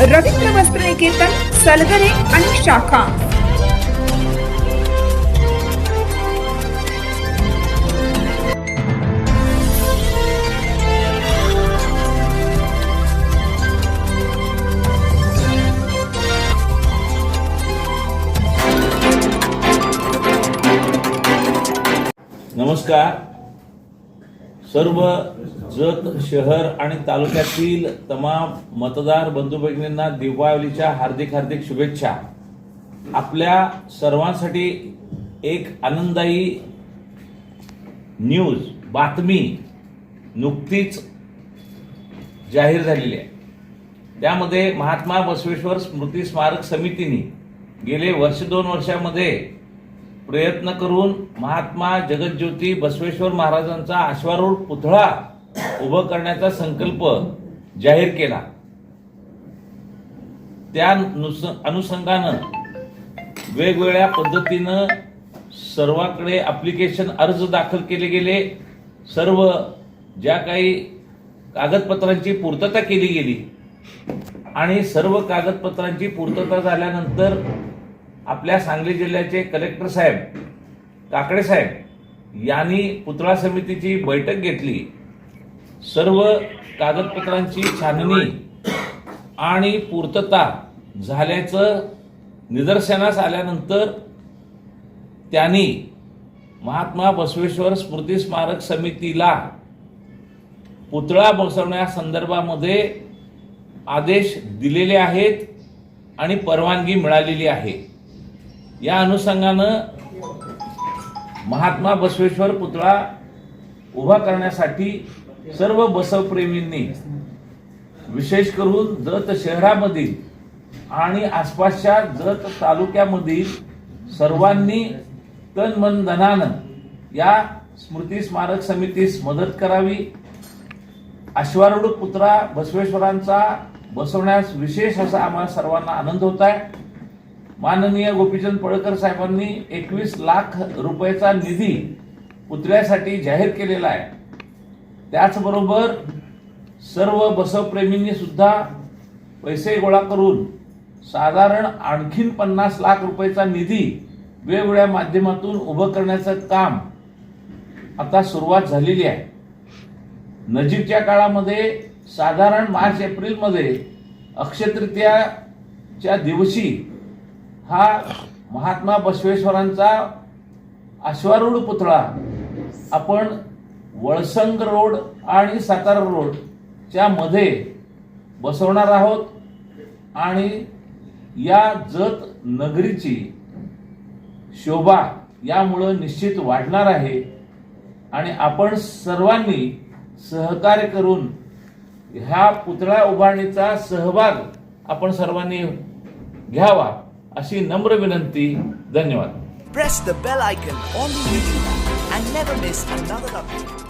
रवींद्र वस्त्र निकेतन सलगरे आणि शाखा. नमस्कार. सर्व जत शहर आणि तालुक्यातील तमाम मतदार बंधू भगिनींना दिवाळीच्या हार्दिक हार्दिक शुभेच्छा. आपल्या सर्वांसाठी एक आनंददायी न्यूज बातमी नुकतीच जाहीर झालेली आहे. त्यामध्ये महात्मा बसवेश्वर स्मृती स्मारक समितीने गेले वर्ष दोन वर्षामध्ये प्रयत्न करून महात्मा जगज्योती बसवेश्वर महाराजांचा अश्वारूढ पुतळा उभं करण्याचा संकल्प जाहीर केला. त्या अनुषंगानं वेगवेगळ्या पद्धतीनं सर्वांकडे अप्लिकेशन अर्ज दाखल केले गेले. सर्व ज्या काही कागदपत्रांची पूर्तता केली गेली आणि सर्व कागदपत्रांची पूर्तता झाल्यानंतर आपल्या सांगली जिल्ह्याचे कलेक्टर साहेब काकडे साहेब यांनी पुतळा समितीची बैठक घेतली. सर्व कागदपत्रांची छाननी आणि पूर्तता झाल्याचं निदर्शनास आल्यानंतर त्यांनी महात्मा बसवेश्वर स्मृती स्मारक समितीला पुतळा बसवण्यासंदर्भामध्ये आदेश दिलेले आहेत आणि परवानगी मिळालेली आहे. या अनुषंगानं महात्मा बसवेश्वर पुतळा उभा करण्यासाठी सर्व बसवप्रेमींनी विशेष करून जत शहरामधील आणि आसपासच्या जत तालुक्यामधील सर्वांनी तन मन धनानं या स्मृती स्मारक समितीस मदत करावी. अश्वारूढ पुतळा बसवेश्वरांचा बसवण्यास विशेष असा आम्हाला सर्वांना आनंद होत आहे. माननीय गोपीचंद पळकर साहेबांनी एकवीस लाख रुपयाचा निधी पुतळ्यासाठी जाहीर केलेला आहे. त्याचबरोबर सर्व बसवप्रेमींनी सुद्धा पैसे गोळा करून साधारण आणखीन पन्नास लाख रुपयाचा निधी वेगवेगळ्या माध्यमातून उभं करण्याचं काम आता सुरुवात झालेली आहे. नजीकच्या काळामध्ये साधारण मार्च एप्रिलमध्ये अक्षयतृतीयाच्या दिवशी हा महात्मा बसवेश्वरांचा अश्वारूढ पुतळा. आपण वळसंग रोड आणि सातारा रोडच्या मध्ये बसवणार आहोत आणि या जत नगरीची शोभा यामुळं निश्चित वाढणार आहे आणि आपण सर्वांनी सहकार्य करून ह्या पुतळा उभारणीचा सहभाग आपण सर्वांनी घ्यावा. अशी नम्र विनंती धन्यवाद Press the bell icon on the YouTube app and never miss another update.